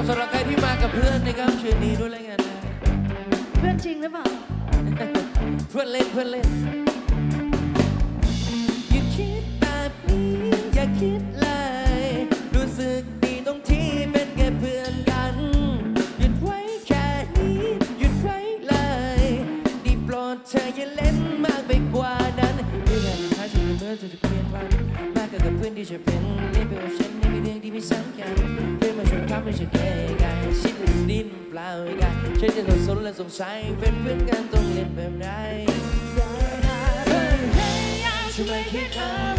ับสำหรับใครที่มากับเพื่อนในค่ำคืนนี้ด้วยแล้วกันนะเพื่อนจริงหรือเปล่า เพื่อนเล่นเพื่อนเล่น ที่จะเป็นไม่เป็นฉันไม่เป็นเรื่องที่ไม่สำคัญเพื่อมาชวนพักไม่ใช่แค่กายชิดดินเปล่าอีกันฉันจะต้องสนและสงสัยเป็นเพื่อนกันต้องเล่นแบบไหนทำไมคิดเธอ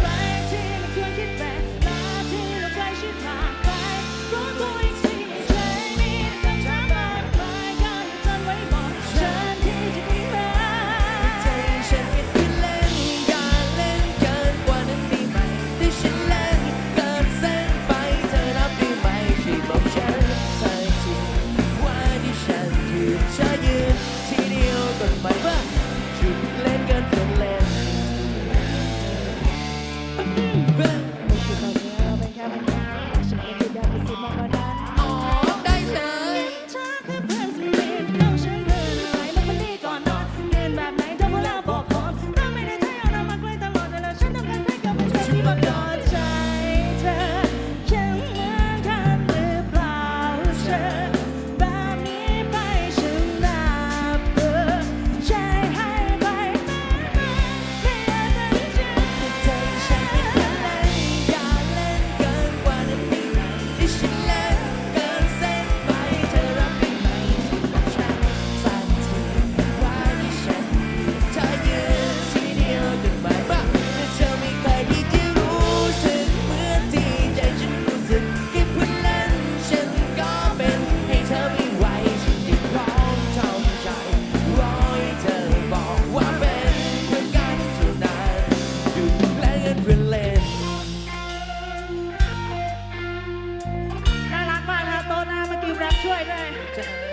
在这。